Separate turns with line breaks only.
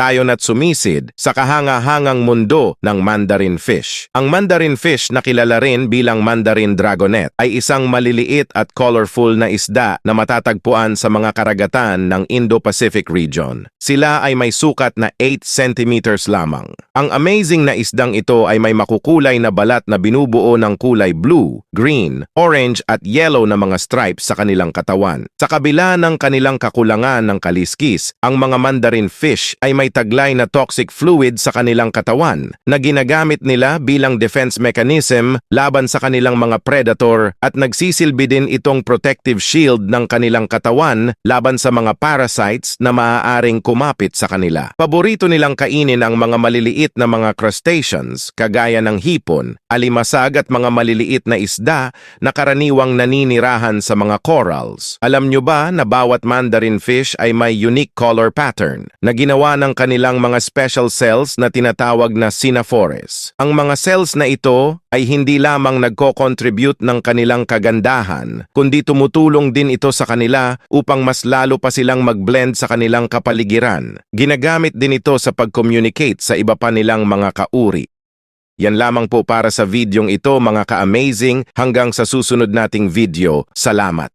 tayo na't sumisid sa kahanga-hangang mundo ng mandarin fish. Ang mandarin fish na kilala rin bilang mandarin dragonet ay isang maliliit at colorful na isda na matatagpuan sa mga karagatan ng Indo-Pacific region. Sila ay may sukat na 8 centimeters lamang. Ang amazing na isdang ito ay may makukulay na balat na binubuo ng kulay blue, green, orange at yellow na mga stripes sa kanilang katawan. Sa kabila ng kanilang kakulangan ng kaliskis, ang mga mandarin fish ay may taglay na toxic fluid sa kanilang katawan na ginagamit nila bilang defense mechanism laban sa kanilang mga predator at nagsisilbi din itong protective shield ng kanilang katawan laban sa mga parasites na maaaring kumapit sa kanila. Paborito nilang kainin ang mga maliliit na mga crustaceans kagaya ng hipon, alimasag at mga maliliit na isda na karaniwang naninirahan sa mga corals. Alam nyo ba na bawat mandarin fish ay may unique color pattern na ginawa ng kanilang mga special cells na tinatawag na sinaphores? Ang mga cells na ito ay hindi lamang nagko-contribute ng kanilang kagandahan, kundi tumutulong din ito sa kanila upang mas lalo pa silang mag-blend sa kanilang kapaligiran. Ginagamit din ito sa pag-communicate sa iba pa nilang mga kauri. Yan lamang po para sa videong ito mga ka-amazing hanggang sa susunod nating video. Salamat!